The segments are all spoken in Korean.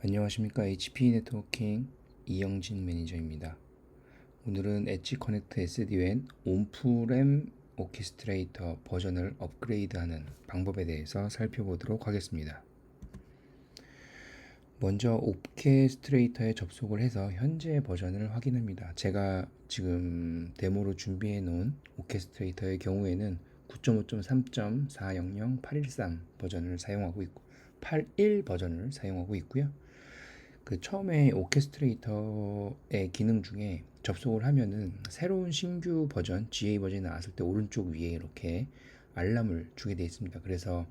안녕하십니까 HP 네트워킹 이영진 매니저입니다. 오늘은 엣지 커넥트 SDN 온프램 오케스트레이터 버전을 업그레이드하는 방법에 대해서 살펴보도록 하겠습니다. 먼저 오케스트레이터에 접속을 해서 현재 버전을 확인합니다. 제가 지금 데모로 준비해 놓은 오케스트레이터의 경우에는 9.5.3.400.813 버전을 사용하고 있고 81 버전을 사용하고 있고요. 그 처음에 오케스트레이터의 기능 중에 접속을 하면은 새로운 신규 버전 GA 버전이 나왔을 때 오른쪽 위에 이렇게 알람을 주게 되어 있습니다. 그래서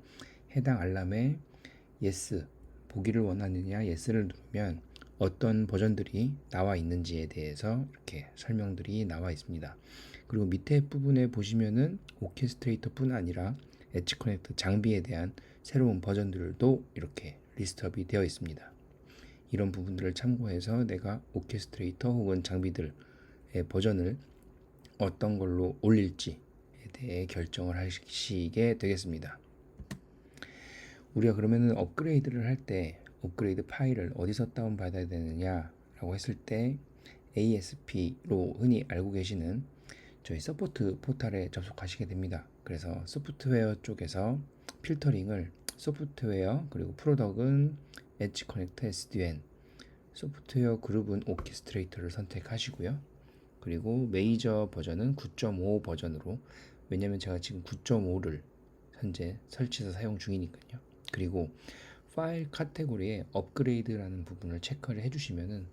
해당 알람에 yes 보기를 원하느냐 yes를 누르면 어떤 버전들이 나와 있는지에 대해서 이렇게 설명들이 나와 있습니다. 그리고 밑에 부분에 보시면은 오케스트레이터뿐 아니라 엣지 커넥트 장비에 대한 새로운 버전들도 이렇게 리스트업이 되어 있습니다. 이런 부분들을 참고해서 내가 오케스트레이터 혹은 장비들의 버전을 어떤 걸로 올릴지에 대해 결정을 하시게 되겠습니다. 우리가 그러면은 업그레이드를 할 때 업그레이드 파일을 어디서 다운받아야 되느냐라고 했을 때 ASP로 흔히 알고 계시는 저희 서포트 포탈에 접속하시게 됩니다. 그래서 소프트웨어 쪽에서 필터링을 소프트웨어 그리고 프로덕은 엣지 커넥터 SDN 소프트웨어 그룹은 오케스트레이터를 선택하시고요. 그리고 메이저 버전은 9.5 버전으로 왜냐면 제가 지금 9.5를 현재 설치해서 사용 중이니까요. 그리고 파일 카테고리에 업그레이드라는 부분을 체크를 해주시면은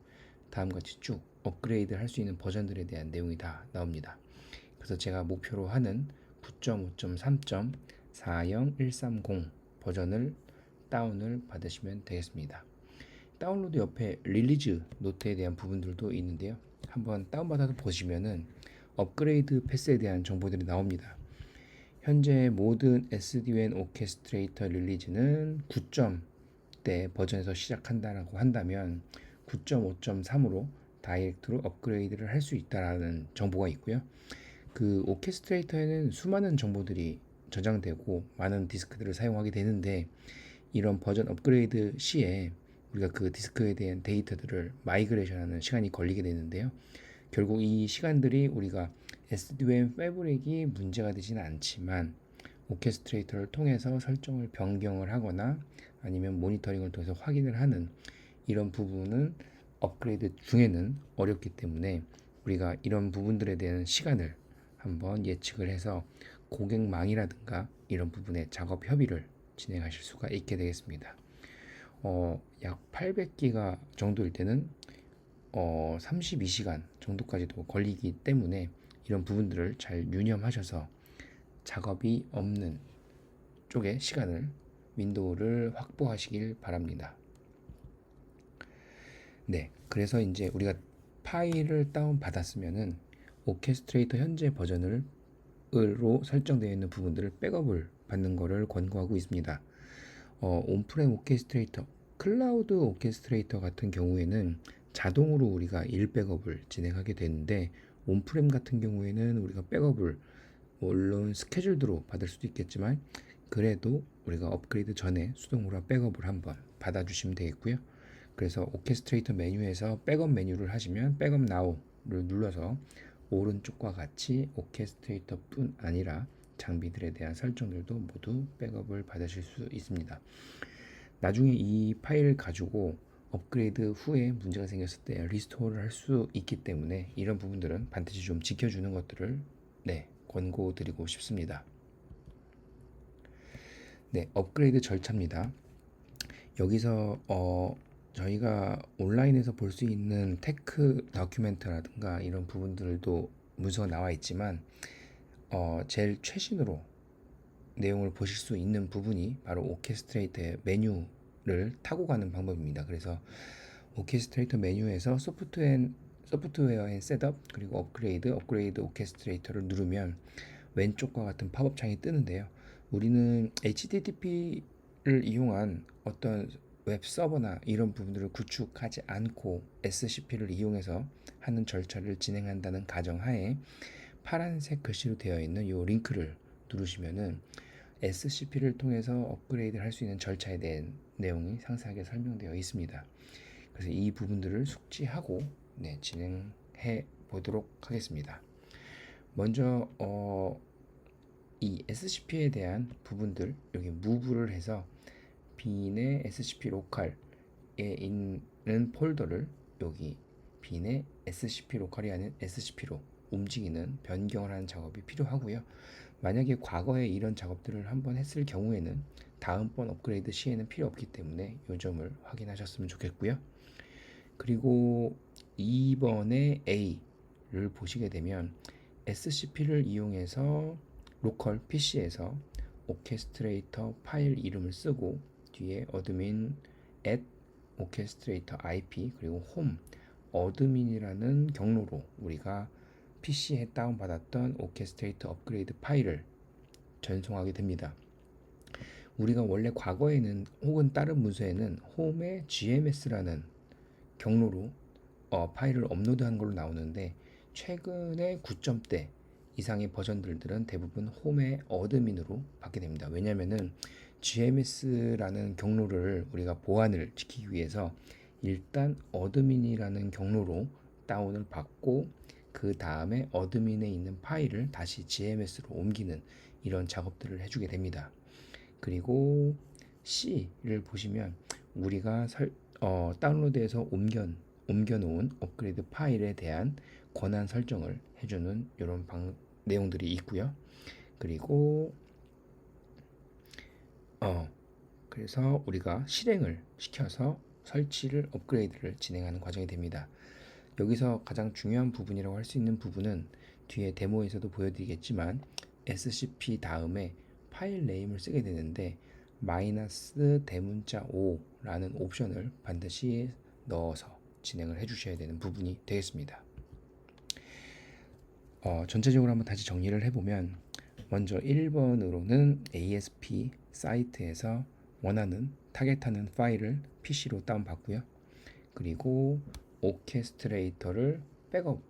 다음과 같이 쭉 업그레이드 할 수 있는 버전들에 대한 내용이 다 나옵니다. 그래서 제가 목표로 하는 9.5.3.40130 버전을 다운을 받으시면 되겠습니다. 다운로드 옆에 릴리즈 노트에 대한 부분들도 있는데요. 한번 다운받아서 보시면은 업그레이드 패스에 대한 정보들이 나옵니다. 현재 모든 SDN 오케스트레이터 릴리즈는 9점대 버전에서 시작한다라고 한다면 9.5.3으로 다이렉트로 업그레이드를 할 수 있다라는 정보가 있고요. 그 오케스트레이터에는 수많은 정보들이 저장되고 많은 디스크들을 사용하게 되는데 이런 버전 업그레이드 시에 우리가 그 디스크에 대한 데이터들을 마이그레이션하는 시간이 걸리게 되는데요. 결국 이 시간들이 우리가 SDN 패브릭이 문제가 되지는 않지만 오케스트레이터를 통해서 설정을 변경을 하거나 아니면 모니터링을 통해서 확인을 하는 이런 부분은 업그레이드 중에는 어렵기 때문에 우리가 이런 부분들에 대한 시간을 한번 예측을 해서 고객망이라든가 이런 부분에 작업 협의를 진행하실 수가 있게 되겠습니다. 어, 약 800기가 정도일 때는 어, 32시간 정도까지도 걸리기 때문에 이런 부분들을 잘 유념하셔서 작업이 없는 쪽에 시간을 윈도우를 확보하시길 바랍니다. 네, 그래서 이제 우리가 파일을 다운 받았으면은 오케스트레이터 현재 버전을 으로 설정되어 있는 부분들을 백업을 받는 것을 권고하고 있습니다. 어, 온프렘 오케스트레이터, 클라우드 오케스트레이터 같은 경우에는 자동으로 우리가 일 백업을 진행하게 되는데 온프렘 같은 경우에는 우리가 백업을 물론 스케줄드로 받을 수도 있겠지만 그래도 우리가 업그레이드 전에 수동으로 백업을 한번 받아주시면 되겠고요. 그래서 오케스트레이터 메뉴에서 백업 메뉴를 하시면 백업 나우를 눌러서 오른쪽과 같이 오케스트레이터뿐 아니라 장비들에 대한 설정들도 모두 백업을 받으실 수 있습니다. 나중에 이 파일을 가지고 업그레이드 후에 문제가 생겼을 때 리스토어를 할 수 있기 때문에 이런 부분들은 반드시 좀 지켜주는 것들을 네 권고드리고 싶습니다. 네 업그레이드 절차입니다. 여기서 어 저희가 온라인에서 볼 수 있는 테크 다큐멘트라든가 이런 부분들도 문서가 나와 있지만 어, 제일 최신으로 내용을 보실 수 있는 부분이 바로 오케스트레이터의 메뉴를 타고 가는 방법입니다. 그래서 오케스트레이터 메뉴에서 소프트웨어 소프트웨어 앤 셋업 그리고 업그레이드 업그레이드 오케스트레이터를 누르면 왼쪽과 같은 팝업 창이 뜨는데요. 우리는 HTTP를 이용한 어떤 웹 서버나 이런 부분들을 구축하지 않고 SCP를 이용해서 하는 절차를 진행한다는 가정하에 파란색 글씨로 되어 있는 이 링크를 누르시면은 SCP를 통해서 업그레이드를 할 수 있는 절차에 대한 내용이 상세하게 설명되어 있습니다. 그래서 이 부분들을 숙지하고 네, 진행해 보도록 하겠습니다. 먼저 어, 이 SCP에 대한 부분들 여기 무브를 해서 빈의 SCP 로컬에 있는 폴더를 여기 빈의 SCP 로컬이 아닌 SCP로 움직이는 변경을 하는 작업이 필요하고요. 만약에 과거에 이런 작업들을 한번 했을 경우에는 다음번 업그레이드 시에는 필요 없기 때문에 이 점을 확인하셨으면 좋겠고요. 그리고 2번의 A를 보시게 되면 SCP를 이용해서 로컬 PC에서 오케스트레이터 파일 이름을 쓰고 뒤에 어드민 at 오케스트레이터 IP 그리고 홈 어드민이라는 경로로 우리가 PC에 다운받았던 오케스트레이터 업그레이드 파일을 전송하게 됩니다. 우리가 원래 과거에는 혹은 다른 문서에는 홈의 GMS라는 경로로 어, 파일을 업로드한 걸로 나오는데 최근에 9점대 이상의 버전들들은 대부분 홈의 어드민으로 받게 됩니다. 왜냐하면은 GMS라는 경로를 우리가 보안을 지키기 위해서 일단 어드민이라는 경로로 다운을 받고 그 다음에 어드민에 있는 파일을 다시 GMS로 옮기는 이런 작업들을 해주게 됩니다. 그리고 C를 보시면 우리가 설, 어, 다운로드해서 옮겨 옮겨 놓은 업그레이드 파일에 대한 권한 설정을 해주는 이런 방, 내용들이 있고요. 그리고 어 그래서 우리가 실행을 시켜서 설치를 업그레이드를 진행하는 과정이 됩니다. 여기서 가장 중요한 부분이라고 할 수 있는 부분은 뒤에 데모에서도 보여드리겠지만 SCP 다음에 파일 네임을 쓰게 되는데 마이너스 대문자 5라는 옵션을 반드시 넣어서 진행을 해주셔야 되는 부분이 되겠습니다. 어, 전체적으로 한번 다시 정리를 해보면 먼저 1번으로는 ASP 사이트에서 원하는 타겟하는 파일을 PC로 다운받고요. 그리고 오케스트레이터를 백업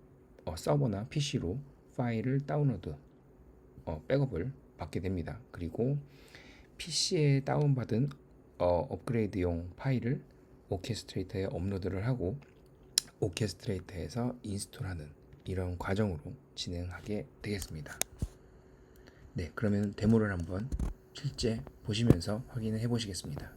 어, 서버나 PC로 파일을 다운로드 어, 백업을 받게 됩니다. 그리고 PC에 다운받은 어, 업그레이드용 파일을 오케스트레이터에 업로드를 하고 오케스트레이터에서 인스톨하는 이런 과정으로 진행하게 되겠습니다. 네, 그러면 데모를 한번 실제 보시면서 확인을 해 보시겠습니다.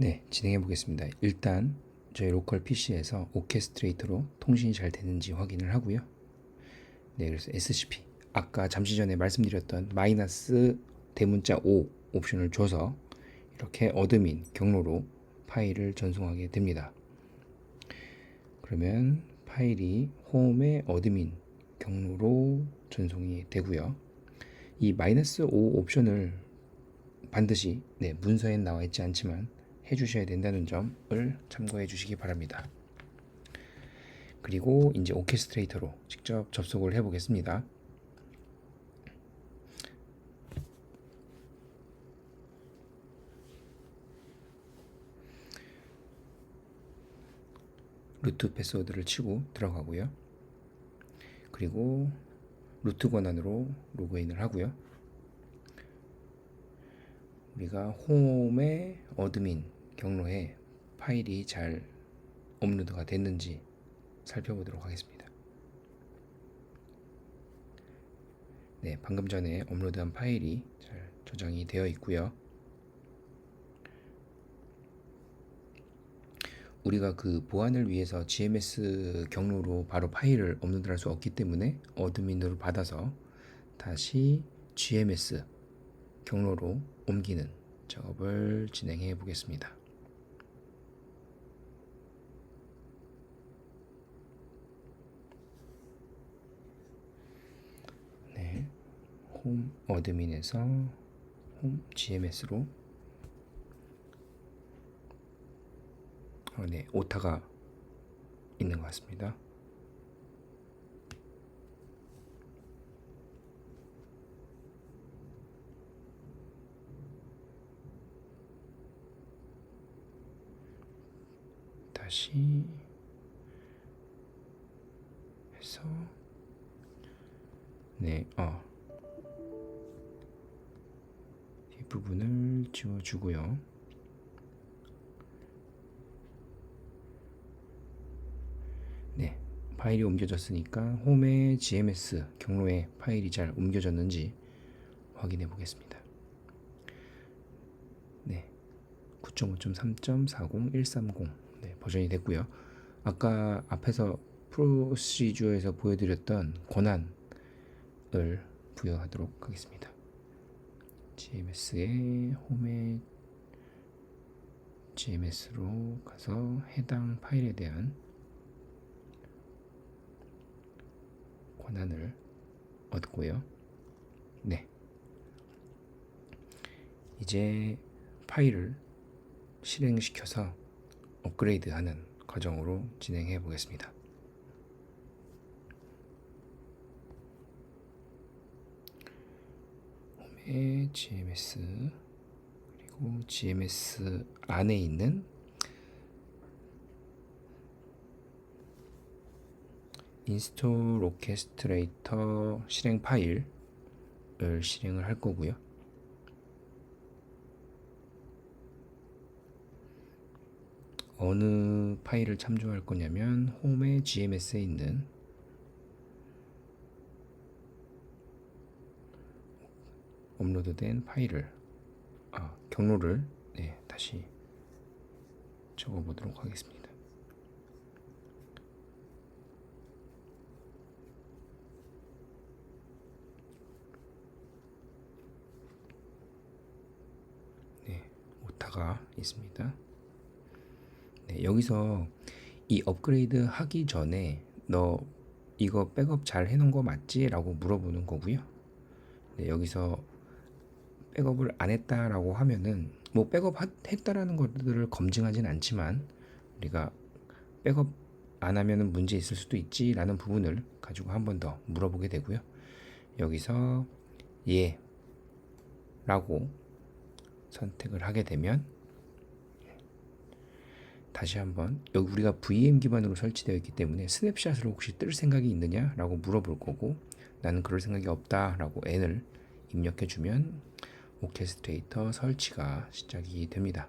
네, 진행해 보겠습니다. 일단 저희 로컬 PC에서 오케스트레이터로 통신이 잘 되는지 확인을 하고요. 네, 그래서 SCP 아까 잠시 전에 말씀드렸던 마이너스 대문자 5 옵션을 줘서 이렇게 어드민 경로로 파일을 전송하게 됩니다. 그러면 파일이 홈의 어드민 경로로 전송이 되고요. 이 마이너스 5 옵션을 반드시 네, 문서에 나와 있지 않지만 해 주셔야 된다는 점을 참고해 주시기 바랍니다. 그리고 이제 오케스트레이터로 직접 접속을 해 보겠습니다. 루트 패스워드를 치고 들어가고요. 그리고 루트 권한으로 로그인을 하고요. 우리가 홈의 어드민 경로에 파일이 잘 업로드가 됐는지 살펴보도록 하겠습니다. 네, 방금 전에 업로드한 파일이 잘 저장이 되어 있고요. 우리가 그 보안을 위해서 GMS 경로로 바로 파일을 업로드할 수 없기 때문에 어드민으로 받아서 다시 GMS 경로로 옮기는 작업을 진행해 보겠습니다. 네, 홈 어드민에서 홈 GMS로 어, 네, 오타가 있는 것 같습니다. 다시 해서 네, 어 부분을 지워주고요. 네, 파일이 옮겨졌으니까 홈의 GMS 경로에 파일이 잘 옮겨졌는지 확인해 보겠습니다. 네, 9.5.3.40130 네, 버전이 됐고요. 아까 앞에서 프로시주어에서 보여드렸던 권한을 부여하도록 하겠습니다. GMS의 홈의 GMS로 가서 해당 파일에 대한 권한을 얻고요. 네. 이제 파일을 실행시켜서 업그레이드하는 과정으로 진행해 보겠습니다. 홈의 GMS 그리고 GMS 안에 있는 인스톨 오케스트레이터 실행 파일을 실행을 할 거고요. 어느 파일을 참조할 거냐면 홈의 GMS에 있는 업로드된 파일을 아, 경로를 네, 다시 적어 보도록 하겠습니다. 네, 오타가 있습니다. 네, 여기서 이 업그레이드 하기 전에 너 이거 백업 잘 해놓은 거 맞지? 라고 물어보는 거고요. 네, 여기서 백업을 안 했다라고 하면은 뭐 백업 했다라는 것들을 검증하진 않지만 우리가 백업 안 하면은 문제 있을 수도 있지라는 부분을 가지고 한 번 더 물어보게 되고요. 여기서 예 라고 선택을 하게 되면 다시 한번 여기 우리가 VM 기반으로 설치되어 있기 때문에 스냅샷을 혹시 뜰 생각이 있느냐라고 물어볼 거고 나는 그럴 생각이 없다라고 N을 입력해 주면 오케스트레이터 설치가 시작이 됩니다.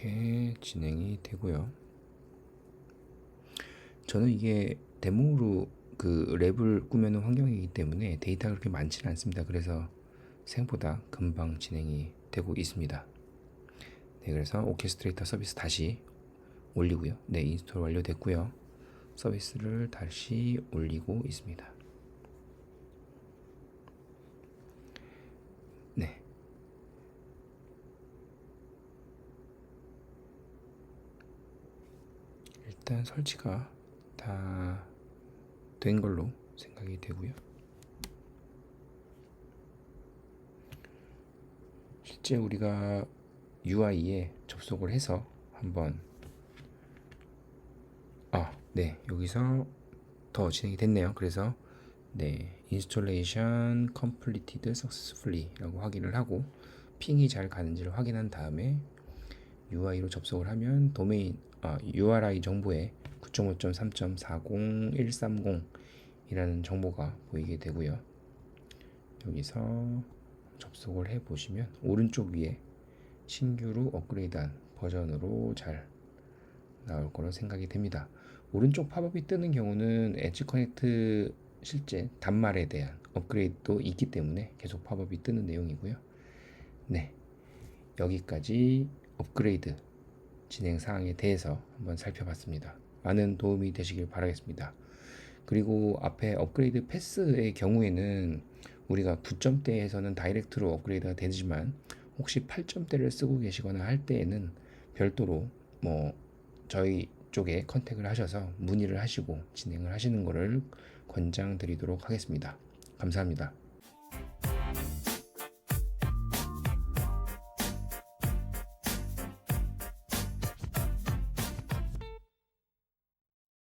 이렇게 진행이 되고요. 저는 이게 데모로 그 랩을 꾸며놓은 환경이기 때문에 데이터가 그렇게 많지는 않습니다. 그래서 생각보다 금방 진행이 되고 있습니다. 네, 그래서 오케스트레이터 서비스 다시 올리고요. 네, 인스톨 완료됐고요. 서비스를 다시 올리고 있습니다. 네. 일단 설치가 다 된 걸로 생각이 되고요. 실제 우리가 UI에 접속을 해서 한번 아, 네. 여기서 더 진행이 됐네요. 그래서 네, installation completed successfully라고 확인을 하고 핑이 잘 가는지를 확인한 다음에 UI로 접속을 하면 도메인 아, URI 정보에 9.5.3.40130 이라는 정보가 보이게 되고요. 여기서 접속을 해 보시면 오른쪽 위에 신규로 업그레이드한 버전으로 잘 나올 거로 생각이 됩니다. 오른쪽 팝업이 뜨는 경우는 엣지 커넥트 실제 단말에 대한 업그레이드도 있기 때문에 계속 팝업이 뜨는 내용이고요. 네. 여기까지 업그레이드 진행 사항에 대해서 한번 살펴봤습니다. 많은 도움이 되시길 바라겠습니다. 그리고 앞에 업그레이드 패스의 경우에는 우리가 9점대에서는 다이렉트로 업그레이드가 되지만 혹시 8점대를 쓰고 계시거나 할 때에는 별도로 뭐 저희 쪽에 컨택을 하셔서 문의를 하시고 진행을 하시는 것을 권장드리도록 하겠습니다. 감사합니다.